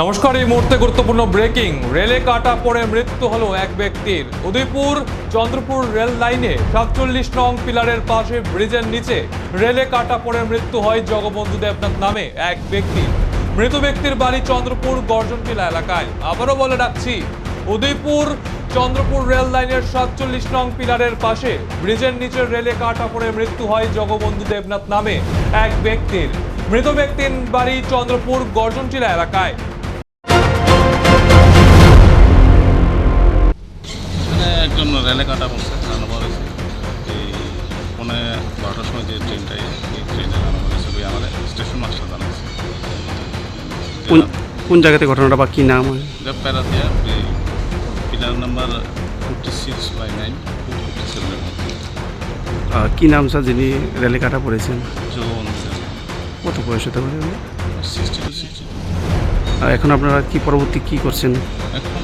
নমস্কার, এই মুহূর্তে গুরুত্বপূর্ণ ব্রেকিং। রেলে কাটা পড়ে মৃত্যু হলো এক ব্যক্তির। উদয়পুর, চন্দ্রপুর রেল লাইনে সাতচল্লিশ নং পিলারের পাশে ব্রিজের নিচে রেলে কাটা পড়ে মৃত্যু হয় জগবন্ধু দেবনাথ নামে এক ব্যক্তি। মৃত ব্যক্তির বাড়ি চন্দ্রপুর গর্জনটিলা এলাকায়। আবারও বলে রাখছি উদয়পুর, চন্দ্রপুর রেল লাইনের সাতচল্লিশ নং পিলারের পাশে ব্রিজের নিচে রেলে কাটা পড়ে মৃত্যু হয় জগবন্ধু দেবনাথ নামে এক ব্যক্তির। মৃত ব্যক্তির বাড়ি চন্দ্রপুর গর্জনটিলা এলাকায়। রেলে কাটা পড়ছে রান্না হয়েছে। এই পৌনে বারোটার সময় যে ট্রেনটা এই ট্রেনে রান্না হয়েছে ওই আমাদের স্টেশন মাস্টার জানাচ্ছে কোন জায়গাতে ঘটনাটা বা কী নাম প্যারা দিয়া এই pillar number forty six by nine fifty সেভেনের মধ্যে। কী নাম স্যার যিনি রেলে কাটা পড়েছেন? কত বয়স হতে পারে? সিক্সটি টু সিক্সটি আর এখন আপনারা কি পরবর্তী কি করছেন? এখন